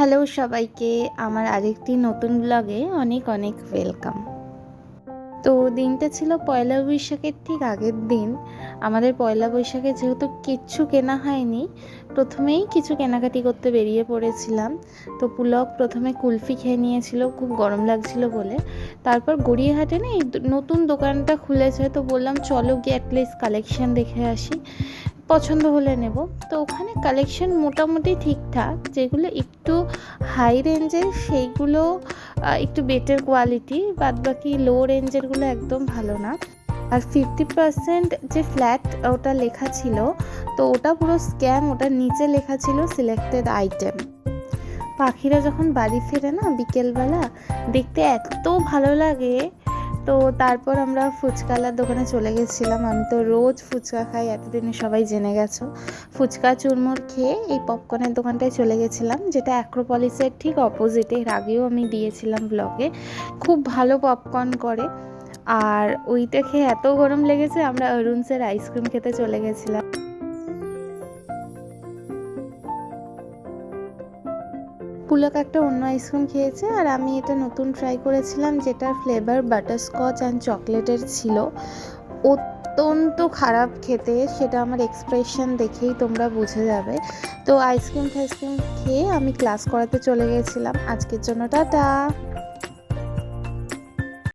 Hello সবাইকে, আমার আরেকটি নতুন ব্লগে অনেক অনেক ওয়েলকাম তো দিনটা ছিল পয়লা বৈশাখের ঠিক আগের দিন। আমাদের পয়লা বৈশাখে যেহেতু কিচ্ছু কেনা হয়নি, প্রথমেই কিছু কেনাকাটি করতে বেরিয়ে পড়েছিলাম। তো পুলক প্রথমে কুলফি খেয়ে নিয়েছিল, খুব গরম লাগছিল বলে। তারপর গড়িয়াহাটে না এই নতুন দোকানটা খুলেছে, তো বললাম, চলো গিয়ে অ্যাটলিস্ট কালেকশন দেখে আসি। পছন্দ হলে নেব। তো ওখানে কালেকশন মোটামুটি ঠিকঠাক, যেগুলো একটু হাই রেঞ্জের সেইগুলো একটু বেটার কোয়ালিটি বাদ বাকি লো রেঞ্জেরগুলো একদম ভালো না। আর ফিফটি পার্সেন্ট যে ফ্ল্যাট ওটা লেখা ছিল, তো ওটা পুরো স্ক্যাম ওটার নিচে লেখা ছিল সিলেক্টেড আইটেম পাখিরা যখন বাড়ি ফেরে না, বিকেলবেলা, দেখতে এত ভালো লাগে তো তারপর আমরা ফুচকালার দোকানে চলে গেছিলাম। আমি তো রোজ ফুচকা খাই, এতদিনে সবাই জেনে গেছো। ফুচকা চুরমুর খেয়ে এই পপকর্নের দোকানটায় চলে গেছিলাম, যেটা অ্যাক্রোপলিসের ঠিক অপোজিটে এর আগেও আমি দিয়েছিলাম ব্লগে খুব ভালো পপকর্ন করে। আর ওইটা খেয়ে এত গরম লেগেছে, আমরা অরুণসের আইসক্রিম খেতে চলে গেছিলাম। পুলক একটা অন্য আইসক্রিম খেয়েছে আর আমি এটা নতুন ট্রাই করেছিলাম যেটার ফ্লেভার বাটারস্কচ অ্যান্ড চকলেটের ছিল। অত্যন্ত খারাপ খেতে, সেটা আমার এক্সপ্রেশন দেখেই তোমরা বুঝে যাবে। তো আইসক্রিম ফাইসক্রিম খেয়ে আমি ক্লাস করাতে চলে গেছিলাম। আজকের জন্য টাটা!